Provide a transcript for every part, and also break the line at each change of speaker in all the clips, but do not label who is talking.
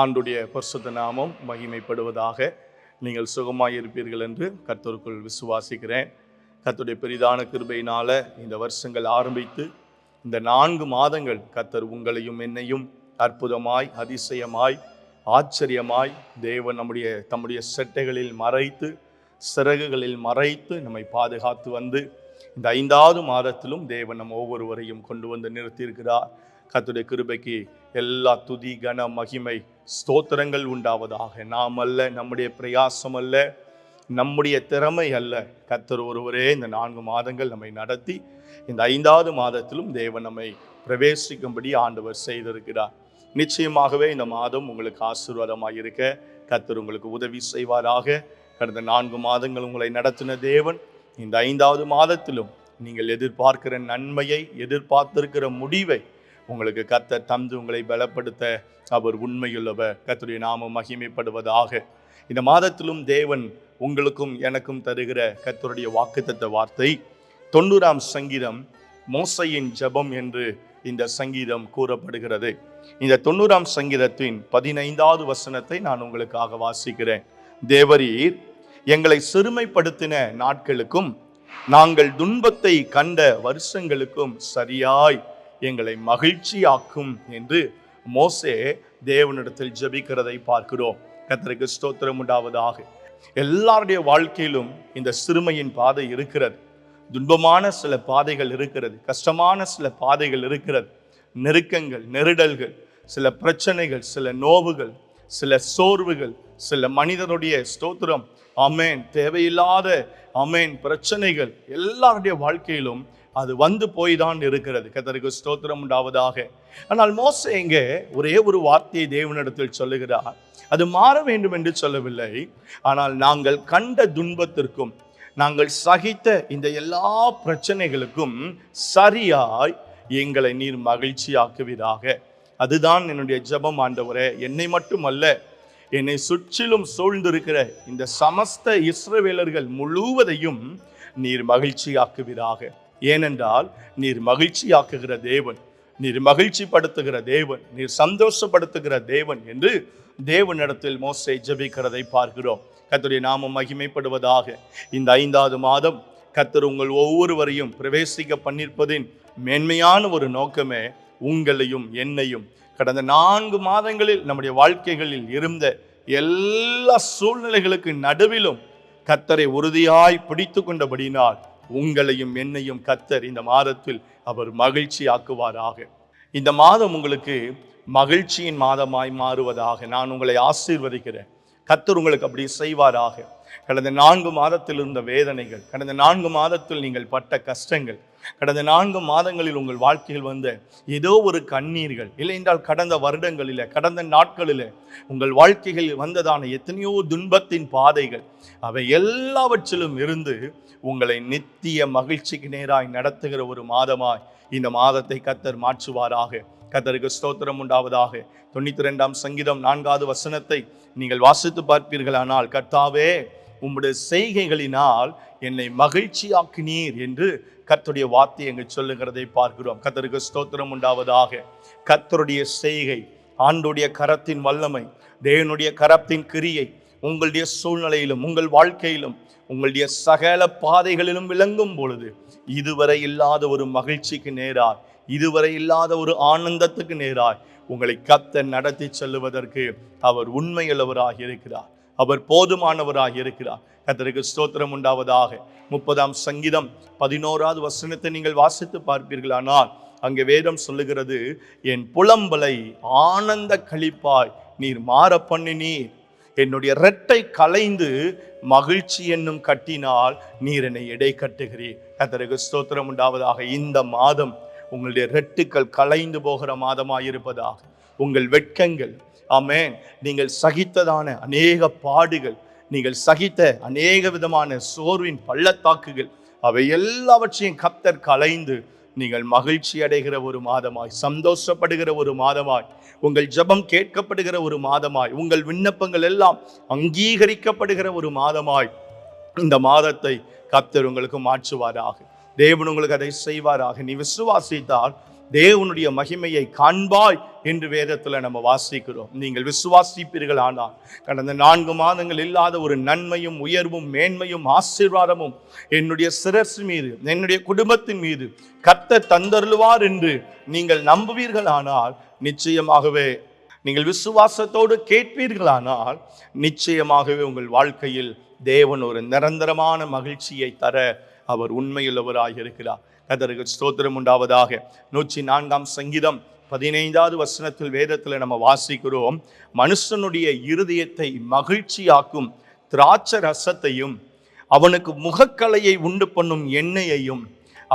ஆண்டுடைய பரிசுத்த நாமம் மகிமைப்படுவதாக நீங்கள் சுகமாக இருப்பீர்கள் என்று கர்த்தருக்குள் விசுவாசிக்கிறேன். கர்த்தருடைய பெரிதான கிருபையினால் இந்த வருஷங்கள் ஆரம்பித்து இந்த நான்கு மாதங்கள் கர்த்தர் உங்களையும் என்னையும் அற்புதமாய் அதிசயமாய் ஆச்சரியமாய் தேவன் நம்முடைய தம்முடைய செட்டைகளில் மறைத்து சிறகுகளில் மறைத்து நம்மை பாதுகாத்து வந்து இந்த ஐந்தாவது மாதத்திலும் தேவன் நம் ஒவ்வொருவரையும் கொண்டு வந்து நிறுத்தியிருக்கிறார். கத்துடைய கிருபைக்கு எல்லா துதி கன மகிமை ஸ்தோத்திரங்கள் உண்டாவதாக. நாம் அல்ல நம்முடைய பிரயாசம் அல்ல நம்முடைய திறமை அல்ல. கத்தர் ஒருவரே இந்த நான்கு மாதங்கள் நம்மை நடத்தி இந்த ஐந்தாவது மாதத்திலும் தேவன் நம்மை பிரவேசிக்கும்படி ஆண்டவர் செய்திருக்கிறார். நிச்சயமாகவே இந்த மாதம் உங்களுக்கு ஆசீர்வாதமாக இருக்க கத்தர் உங்களுக்கு உதவி செய்வாராக. கடந்த நான்கு மாதங்கள் உங்களை நடத்தின தேவன் இந்த ஐந்தாவது மாதத்திலும் நீங்கள் எதிர்பார்க்கிற நன்மையை எதிர்பார்த்திருக்கிற முடிவை உங்களுக்கு கத்த தந்து உங்களை பலப்படுத்த அவர் உண்மையுள்ளவர். கத்துடைய நாமம் மகிமைப்படுவதாக. இந்த மாதத்திலும் தேவன் உங்களுக்கும் எனக்கும் தருகிற கத்தருடைய வாக்குத்தத்த வார்த்தை. தொண்ணூறாம் சங்கீதம் மோசையின் ஜெபம் என்று இந்த சங்கீதம் கூறப்படுகிறது. இந்த தொண்ணூறாம் சங்கீதத்தின் பதினைந்தாவது வசனத்தை நான் உங்களுக்காக வாசிக்கிறேன். தேவரீர் எங்களை சிறுமைப்படுத்தின நாட்களுக்கும் நாங்கள் துன்பத்தை கண்ட வருஷங்களுக்கும் சரியாய் எங்களை மகிழ்ச்சியாக்கும் என்று மோசே தேவனிடத்தில் ஜெபிக்கிறதை பார்க்கிறோம். கத்தருக்கு ஸ்தோத்திரம் உண்டாவதாக. எல்லாருடைய வாழ்க்கையிலும் இந்த சிறுமையின் பாதை இருக்கிறது. துன்பமான சில பாதைகள் இருக்கிறது. கஷ்டமான சில பாதைகள் இருக்கிறது. நெருக்கங்கள் நெருடல்கள் சில பிரச்சனைகள் சில நோவுகள் சில சோர்வுகள் சில மனிதனுடைய ஸ்தோத்திரம். அமேன் தேவையில்லாத அமேன் பிரச்சனைகள் எல்லாருடைய வாழ்க்கையிலும் அது வந்து போய் தான் இருக்கிறது. கத்தருக்கு ஸ்தோத்திரம் உண்டாவதாக. ஆனால் மோச இங்கே ஒரே ஒரு வார்த்தையை தேவனிடத்தில் சொல்லுகிறார். அது மாற வேண்டும் என்று சொல்லவில்லை. ஆனால் நாங்கள் கண்ட துன்பத்திற்கும் நாங்கள் சகித்த இந்த எல்லா பிரச்சனைகளுக்கும் சரியாய் எங்களை நீர் மகிழ்ச்சியாக்குவீராக. அதுதான் என்னுடைய ஜெபம் ஆண்டவரே. என்னை மட்டுமல்ல என்னை சுற்றிலும் சூழ்ந்திருக்கிற இந்த சமஸ்த இஸ்ரவேலர்கள் முழுவதையும் நீர் மகிழ்ச்சியாக்குவீராக. ஏனென்றால் நீர் மகிழ்ச்சியாக்குகிற தேவன் நீர் மகிழ்ச்சிப்படுத்துகிற தேவன் நீர் சந்தோஷப்படுத்துகிற தேவன் என்று தேவனிடத்தில் மோசை ஜெபிக்கிறதை பார்க்கிறோம். கத்தருடைய நாமம் மகிமைப்படுவதாக. இந்த ஐந்தாவது மாதம் கத்தர் உங்கள் ஒவ்வொருவரையும் பிரவேசிக்க பண்ணியிருப்பதின் மேன்மையான ஒரு நோக்கமே உங்களையும் என்னையும் கடந்த நான்கு மாதங்களில் நம்முடைய வாழ்க்கைகளில் இருந்த எல்லா சூழ்நிலைகளுக்கு நடுவிலும் கத்தரை உறுதியாய் பிடித்து கொண்டபடினால் உங்களையும் என்னையும் கத்தர் இந்த மாதத்தில் அவர் மகிழ்ச்சி ஆக்குவாராக இந்த மாதம் உங்களுக்கு மகிழ்ச்சியின் மாதமாய் மாறுவதாக நான் உங்களை ஆசீர்வதிக்கிறேன். கத்தர் உங்களுக்கு அப்படி செய்வாராக. கடந்த நான்கு மாதத்தில் இருந்த வேதனைகள் கடந்த நான்கு மாதத்தில் நீங்கள் பட்ட கஷ்டங்கள் கடந்த நான்கு மாதங்களில் உங்கள் வாழ்க்கையில் வந்த ஏதோ ஒரு கண்ணீர்கள் இல்லை என்றால் கடந்த வருடங்களில் கடந்த நாட்களில் உங்கள் வாழ்க்கைகளில் வந்ததான எத்தனையோ துன்பத்தின் பாதைகள் அவை எல்லாவற்றிலும் இருந்து உங்களை நித்திய மகிழ்ச்சிக்கு நேராய் நடத்துகிற ஒரு மாதமாய் இந்த மாதத்தை கத்தர் மாற்றுவாராக. கத்தருக்கு ஸ்தோத்திரம் உண்டாவதாக. தொண்ணூத்தி ரெண்டாம் சங்கீதம் நான்காவது வசனத்தை நீங்கள் வாசித்து பார்ப்பீர்களானால் கர்த்தாவே உம்முடைய செய்கைகளினால் என்னை மகிழ்ச்சியாக்கினீர் என்று கர்த்தருடைய வார்த்தை எங்கு சொல்லுகிறதை பார்க்கிறோம். கத்தருக்கு ஸ்தோத்திரம் உண்டாவதாக. கத்தருடைய செய்கை ஆண்டுடைய கரத்தின் வல்லமை தேவனுடைய கரத்தின் கிரியை உங்களுடைய சூழ்நிலையிலும் உங்கள் வாழ்க்கையிலும் உங்களுடைய சகல பாதைகளிலும் விளங்கும் பொழுது இதுவரை இல்லாத ஒரு மகிழ்ச்சிக்கு நேராய் இதுவரை இல்லாத ஒரு ஆனந்தத்துக்கு நேராய் உங்களை கத்த நடத்தி செல்லுவதற்கு அவர் உண்மையுள்ளவராக இருக்கிறார். அவர் போதுமானவராக இருக்கிறார். கத்தருக்கு ஸ்தோத்திரம் உண்டாவதாக. முப்பதாம் சங்கீதம் பதினோராவது வசனத்தை நீங்கள் வாசித்து பார்ப்பீர்களானால் அங்கே வேதம் சொல்லுகிறது என் புலம்பலை ஆனந்த களிப்பாய் நீர் மாற பண்ணினீர். என்னுடைய ரெட்டை கலைந்து மகிழ்ச்சி என்னும் கட்டினால் நீர் என்னை எடை கட்டுகிறீர். கத்தருக்கு ஸ்தோத்திரம் உண்டாவதாக. இந்த மாதம் உங்களுடைய ரெட்டுக்கள் கலைந்து போகிற மாதமாக இருப்பதாக உங்கள் வெட்கங்கள் ஆமேன். நீங்கள் சகித்ததான அநேக பாடுகள் நீங்கள் சகித்த அநேக விதமான சோர்வின் பள்ளத்தாக்குகள் அவை எல்லாவற்றையும் கத்தர் கலைந்து நீங்கள் மகிழ்ச்சி அடைகிற ஒரு மாதமாய் சந்தோஷப்படுகிற ஒரு மாதமாய் உங்கள் ஜெபம் கேட்கப்படுகிற ஒரு மாதமாய் உங்கள் விண்ணப்பங்கள் எல்லாம் அங்கீகரிக்கப்படுகிற ஒரு மாதமாய் இந்த மாதத்தை கத்தர் உங்களுக்கு மாற்றுவாராக. தேவன் உங்களுக்கு அதை செய்வாராக. நீ விசுவாசித்தால் தேவனுடைய மகிமையை காண்பாய் என்று வேதத்தில் நம்ம வாசிக்கிறோம். நீங்கள் விசுவாசிப்பீர்கள் ஆனால் கடந்த நான்கு மாதங்கள் இல்லாத ஒரு நன்மையும் உயர்வும் மேன்மையும் ஆசீர்வாதமும் என்னுடைய சிரசு மீது என்னுடைய குடும்பத்தின் மீது கத்த தந்தருள்வார் என்று நீங்கள் நம்புவீர்களானால் நிச்சயமாகவே நீங்கள் விசுவாசத்தோடு கேட்பீர்களானால் நிச்சயமாகவே உங்கள் வாழ்க்கையில் தேவன் ஒரு நிரந்தரமான மகிழ்ச்சியை தர அவர் உண்மையுள்ளவராக இருக்கிறார் கதருக்கு ஸ்தோத்திரம் உண்டாவதாக. நூற்றி நான்காம் சங்கீதம் பதினைந்தாவது வசனத்தில் வேதத்தில் நம்ம வாசிக்கிறோம். மனுஷனுடைய இருதயத்தை மகிழ்ச்சியாக்கும் திராட்ச ரசத்தையும் அவனுக்கு முகக்கலையை உண்டு பண்ணும் எண்ணெயையும்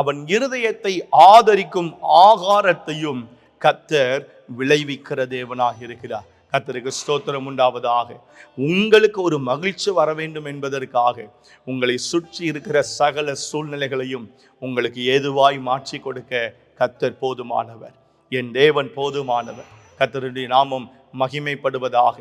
அவன் இருதயத்தை ஆதரிக்கும் ஆகாரத்தையும் கத்தர் விளைவிக்கிற தேவனாக இருக்கிறார் கத்தருக்கு ஸ்தோத்திரம் உண்டாவதாக. உங்களுக்கு ஒரு மகிழ்ச்சி வர வேண்டும் என்பதற்காக உங்களை சுற்றி இருக்கிற சகல சூழ்நிலைகளையும் உங்களுக்கு ஏதுவாய் மாற்றி கொடுக்க கத்தர் போதுமானவர். என் தேவன் போதுமானவர். கத்தருடைய நாமம் மகிமைப்படுவதாக.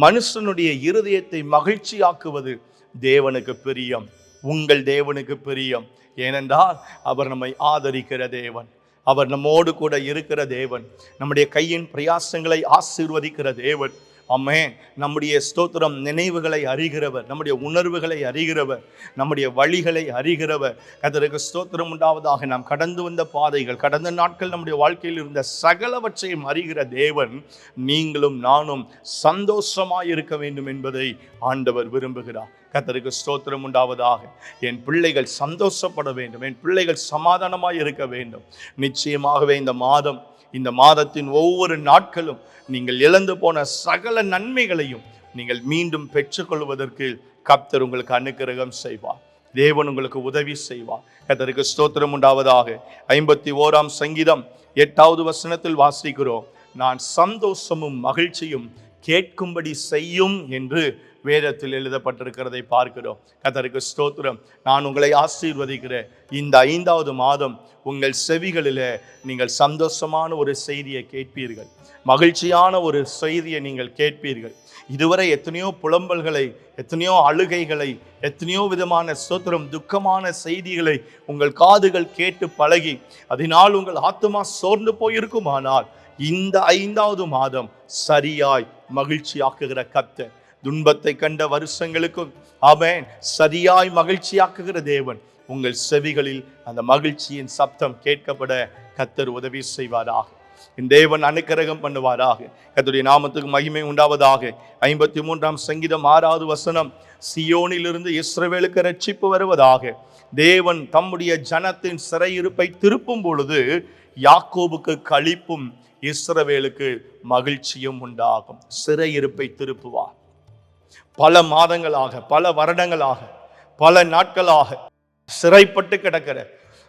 மனுஷனுடைய இருதயத்தை மகிழ்ச்சியாக்குவது தேவனுக்கு பிரியம். உங்கள் தேவனுக்கு பிரியம். ஏனென்றால் அவர் நம்மை ஆதரிக்கிற தேவன். அவர் நம்மோடு கூட இருக்கிற தேவன். நம்முடைய கையின் பிரயாசங்களை ஆசீர்வதிக்கிற தேவன். அம்மே நம்முடைய ஸ்தோத்திரம் நினைவுகளை அறிகிறவர். நம்முடைய உணர்வுகளை அறிகிறவர். நம்முடைய வழிகளை அறிகிறவர். கதருக்கு ஸ்தோத்திரம் உண்டாவதாக நாம் கடந்து வந்த பாதைகள் கடந்த நாட்கள் நம்முடைய வாழ்க்கையில் இருந்த சகலவற்றையும் அறிகிற தேவன் நீங்களும் நானும் சந்தோஷமாக இருக்க வேண்டும் என்பதை ஆண்டவர் விரும்புகிறார். கத்தருக்கு ஸ்தோத்திரம் உண்டாவதாக. என் பிள்ளைகள் சந்தோஷப்பட வேண்டும். என் பிள்ளைகள் சமாதானமாக இருக்க வேண்டும். நிச்சயமாகவே இந்த மாதம் இந்த மாதத்தின் ஒவ்வொரு நாட்களும் நீங்கள் இழந்து போன சகல நன்மைகளையும் நீங்கள் மீண்டும் பெற்றுக்கொள்வதற்கு கப்தர் உங்களுக்கு அனுக்கிரகம் செய்வார் தேவன் உங்களுக்கு உதவி செய்வார் கத்தருக்கு ஸ்தோத்திரம் உண்டாவதாக. ஐம்பத்தி ஓராம் சங்கீதம் எட்டாவது வசனத்தில் வாசிக்கிறோம். நான் சந்தோஷமும் மகிழ்ச்சியும் கேட்கும்படி செய்யும் என்று வேதத்தில் எழுதப்பட்டிருக்கிறதை பார்க்கிறோம். கத்தருக்கு ஸ்தோத்திரம். நான் உங்களை ஆசீர்வதிக்கிறேன். இந்த ஐந்தாவது மாதம் உங்கள் செவிகளில் நீங்கள் சந்தோஷமான ஒரு செய்தியை கேட்பீர்கள். மகிழ்ச்சியான ஒரு செய்தியை நீங்கள் கேட்பீர்கள். இதுவரை எத்தனையோ புலம்பல்களை எத்தனையோ அழுகைகளை எத்தனையோ விதமான ஸ்தோத்திரம் துக்கமான செய்திகளை உங்கள் காதுகள் கேட்டு பழகி அதனால் உங்கள் ஆத்மா சோர்ந்து போயிருக்குமானால் இந்த ஐந்தாவது மாதம் சரியாய் மகிழ்ச்சியாக்குகிற கத்த துன்பத்தை கண்ட வருஷங்களுக்கும் அவன் சரியாய் மகிழ்ச்சியாக்குகிற தேவன். உங்கள் செவிகளில் அந்த மகிழ்ச்சியின் சப்தம் கேட்கப்பட கத்தர் உதவி செய்வாராக. என் தேவன் அனுக்கிரகம் பண்ணுவாராக. கத்துடைய நாமத்துக்கு மகிமை உண்டாவதாக. ஐம்பத்தி மூன்றாம் சங்கீதம் ஆறாவது வசனம் சியோனிலிருந்து இஸ்ரவேலுக்கு ரட்சிப்பு வருவதாக. தேவன் தம்முடைய ஜனத்தின் சிறையிருப்பை திருப்பும் பொழுது யாக்கோபுக்கு கழிப்பும் இஸ்ரவேலுக்கு மகிழ்ச்சியும் உண்டாகும். சிறையிருப்பை திருப்புவார். பல மாதங்களாக பல வருடங்களாக பல நாட்களாக சிறைப்பட்டு கிடக்கிற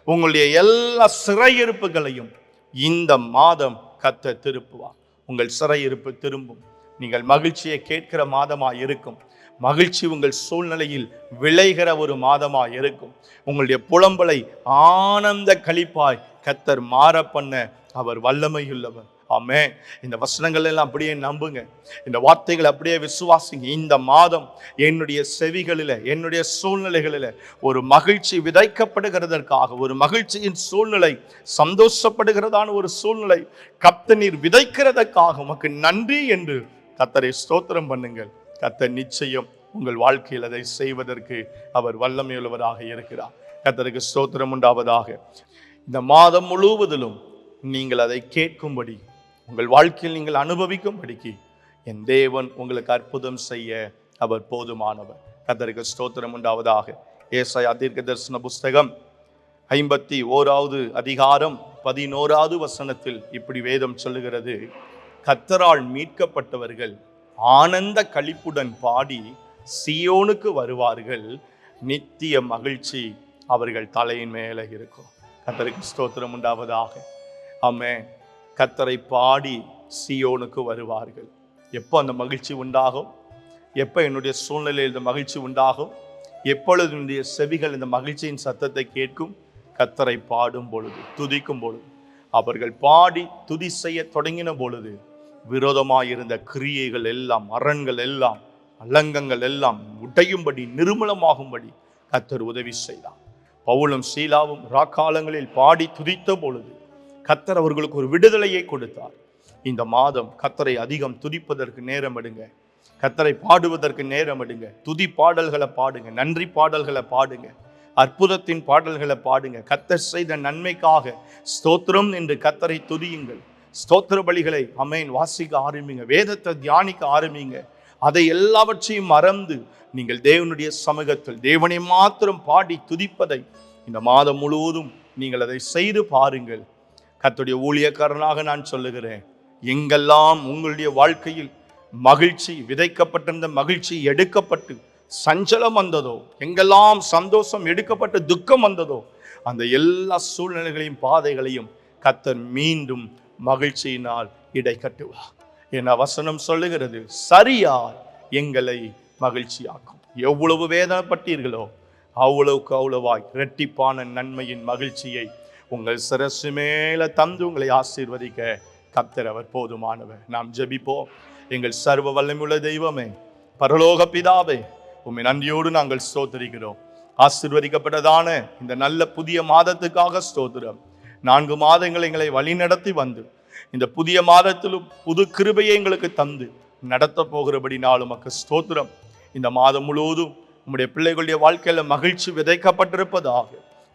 உங்களுடைய எல்லா சிறையிருப்புகளையும் இந்த மாதம் கத்த திருப்புவார். உங்கள் சிறையிருப்பு திரும்பும். நீங்கள் மகிழ்ச்சியை கேட்கிற மாதமாக இருக்கும். மகிழ்ச்சி உங்கள் சூழ்நிலையில் விளைகிற ஒரு மாதமாக இருக்கும். உங்களுடைய புலம்பலை ஆனந்த களிப்பாய் கத்தர் மாற பண்ண அவர் வல்லமையுள்ளவர். ஆமே இந்த வசனங்கள் எல்லாம் அப்படியே நம்புங்க. இந்த வார்த்தைகளை அப்படியே விசுவாசிங்க. இந்த மாதம் என்னுடைய செவிகளில் என்னுடைய சூழ்நிலைகளில் ஒரு மகிழ்ச்சி விதைக்கப்படுகிறதற்காக ஒரு மகிழ்ச்சியின் சூழ்நிலை சந்தோஷப்படுகிறதான ஒரு சூழ்நிலை கத்த நீர் விதைக்கிறதற்காக உமக்கு நன்றி என்று கத்தரை ஸ்தோத்திரம் பண்ணுங்கள். கத்த நிச்சயம் உங்கள் வாழ்க்கையில் அதை செய்வதற்கு அவர் வல்லமையுள்ளவராக இருக்கிறார். கத்தருக்கு ஸ்தோத்திரம் உண்டாவதாக. இந்த மாதம் முழுவதிலும் நீங்கள் அதை கேட்கும்படி உங்கள் வாழ்க்கையில் நீங்கள் அனுபவிக்கும்படிக்கு என் தேவன் உங்களுக்கு அற்புதம் செய்ய அவர் போதுமானவர். கதருக்கு ஸ்தோத்திரம் உண்டாவதாக. ஏசாயா தீர்க்க தரிசன புஸ்தகம் ஐம்பத்தி ஓராவது அதிகாரம் பதினோராவது வசனத்தில் இப்படி வேதம் சொல்லுகிறது. கத்தரால் மீட்கப்பட்டவர்கள் ஆனந்த கழிப்புடன் பாடி சியோனுக்கு வருவார்கள். நித்திய மகிழ்ச்சி அவர்கள் தலையின் மேலே இருக்கும். கத்தருக்கு ஸ்தோத்திரம் உண்டாவதாக. ஆமே கத்தரை பாடி சியோனுக்கு வருவார்கள். எப்போ அந்த மகிழ்ச்சி உண்டாகும்? எப்போ என்னுடைய சூழ்நிலையில் இந்த மகிழ்ச்சி உண்டாகும்? எப்பொழுது என்னுடைய செவிகள் இந்த மகிழ்ச்சியின் சத்தத்தை கேட்கும்? கத்தரை பாடும் பொழுது துதிக்கும் பொழுது. அவர்கள் பாடி துதி செய்ய தொடங்கின பொழுது விரோதமாயிருந்த கிரியைகள் எல்லாம் அரண்கள் எல்லாம் அலங்கங்கள் எல்லாம் உடையும்படி நிர்மலமாகும்படி கத்தர் உதவி செய்தார். பவுலும் சீலாவும் ராக்காலங்களில் பாடி துதித்த பொழுது கத்தர் அவர்களுக்கு ஒரு விடுதலையை கொடுத்தார். இந்த மாதம் கத்தரை அதிகம் துதிப்பதற்கு நேரம் எடுங்க. கத்தரை பாடுவதற்கு நேரம் எடுங்க. துதி பாடல்களை பாடுங்க. நன்றி பாடல்களை பாடுங்க. அற்புதத்தின் பாடல்களை பாடுங்க. கத்தர் செய்த நன்மைக்காக ஸ்தோத்திரம் என்று கத்தரை துதியுங்கள். ஸ்தோத்திர பலிகளை அமேன் வாசிக்க ஆரம்பிங்க. வேதத்தை தியானிக்க ஆரம்பிங்க. அதை எல்லாவற்றையும் மறந்து நீங்கள் தேவனுடைய சமூகத்தில் தேவனை மாத்திரம் பாடி துதிப்பதை இந்த மாதம் முழுவதும் நீங்கள் அதை செய்து பாருங்கள். கத்துடைய ஊழியக்காரனாக நான் சொல்லுகிறேன். எங்கெல்லாம் உங்களுடைய வாழ்க்கையில் மகிழ்ச்சி விதைக்கப்பட்டிருந்த மகிழ்ச்சி எடுக்கப்பட்டு சஞ்சலம் வந்ததோ எங்கெல்லாம் சந்தோஷம் எடுக்கப்பட்டு துக்கம் வந்ததோ அந்த எல்லா சூழ்நிலைகளையும் பாதைகளையும் கத்தர் மீண்டும் மகிழ்ச்சியினால் இடை கட்டுவார் என் வசனம் சொல்லுகிறது சரியாய் எங்களை மகிழ்ச்சியாக்கும். எவ்வளவு வேதனைப்பட்டீர்களோ அவ்வளவுக்கு அவ்வளவாய் இரட்டிப்பான நன்மையின் மகிழ்ச்சியை உங்கள் சிரசு மேல தந்து உங்களை ஆசீர்வதிக்க கத்தர் அவர் போதுமானவர். நாம் ஜெபிப்போம். எங்கள் சர்வ வல்லமுள்ள தெய்வமே பரலோக பிதாவே உம்மை நன்றியோடு நாங்கள் ஸ்தோத்தரிக்கிறோம். ஆசிர்வதிக்கப்பட்டதான இந்த நல்ல புதிய மாதத்துக்காக ஸ்தோத்திரம். நான்கு மாதங்கள் எங்களை வழிநடத்தி வந்து இந்த புதிய மாதத்திலும் புது கிருபையை எங்களுக்கு தந்து நடத்த போகிறபடி நாளும் மக்கள் ஸ்தோத்திரம். இந்த மாதம் முழுவதும் உங்களுடைய பிள்ளைகளுடைய வாழ்க்கையில் மகிழ்ச்சி விதைக்கப்பட்டிருப்பதாக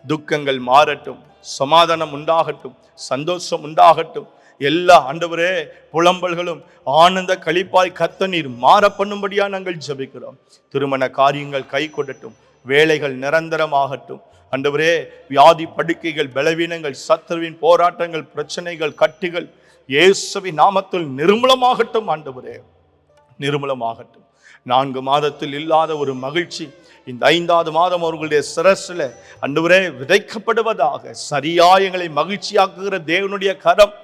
துக்கங்கள் மாறட்டும். சமாதானம் உண்டாகட்டும் சந்தோஷம் உண்டாகட்டும். எல்லா ஆண்டவரே புலம்பல்களும் ஆனந்த களிப்பாய் கத்த நீர் மாற பண்ணும்படியா நாங்கள் ஜெபிக்கிறோம். திருமண காரியங்கள் கை கொடட்டும் வேலைகள் நிரந்தரமாகட்டும். அண்டவரே வியாதி படுக்கைகள் பலவீனங்கள் சத்துருவின் போராட்டங்கள் பிரச்சனைகள் கட்டுகள் இயேசுவின் நாமத்தில் நிர்மூலமாகட்டும் ஆண்டவரே. நிர்மூலமாகட்டும். நான்கு மாதத்தில் இல்லாத ஒரு மகிழ்ச்சி. இந்த ஐந்தாவது மாதம் அவர்களுடைய சிரசில் அன்றுவரே விதைக்கப்படுவதாக சரியா எங்களை மகிழ்ச்சியாக்குகிற தேவனுடைய கரம்.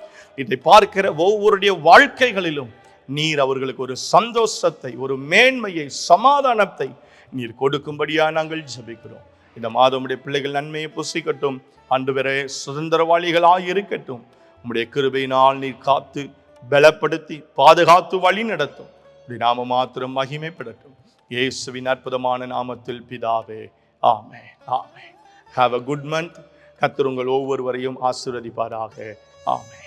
இதை பார்க்கிற ஒவ்வொருடைய வாழ்க்கைகளிலும் நீர் அவர்களுக்கு ஒரு சந்தோஷத்தை ஒரு மேன்மையை சமாதானத்தை நீர் கொடுக்கும்படியாக நாங்கள் ஜபிக்கிறோம். இந்த மாதமுடைய பிள்ளைகள் நன்மையை புசிக்கட்டும். அன்று வரை சுதந்திரவாளிகளாக இருக்கட்டும். உம்முடைய கிருபையினால் நீர் காத்து பலப்படுத்தி பாதுகாத்து வழி நடத்தும் உடைய நாம மாத்திரம் மகிமைப்படட்டும். இயேசுவின் அற்புதமான நாமத்தில் பிதாவே ஆமே ஆமே ஹாவ் அ குட் மந்த் கத்தர் உங்கள் ஒவ்வொருவரையும் ஆசீர்வதிப்பாராக. ஆமே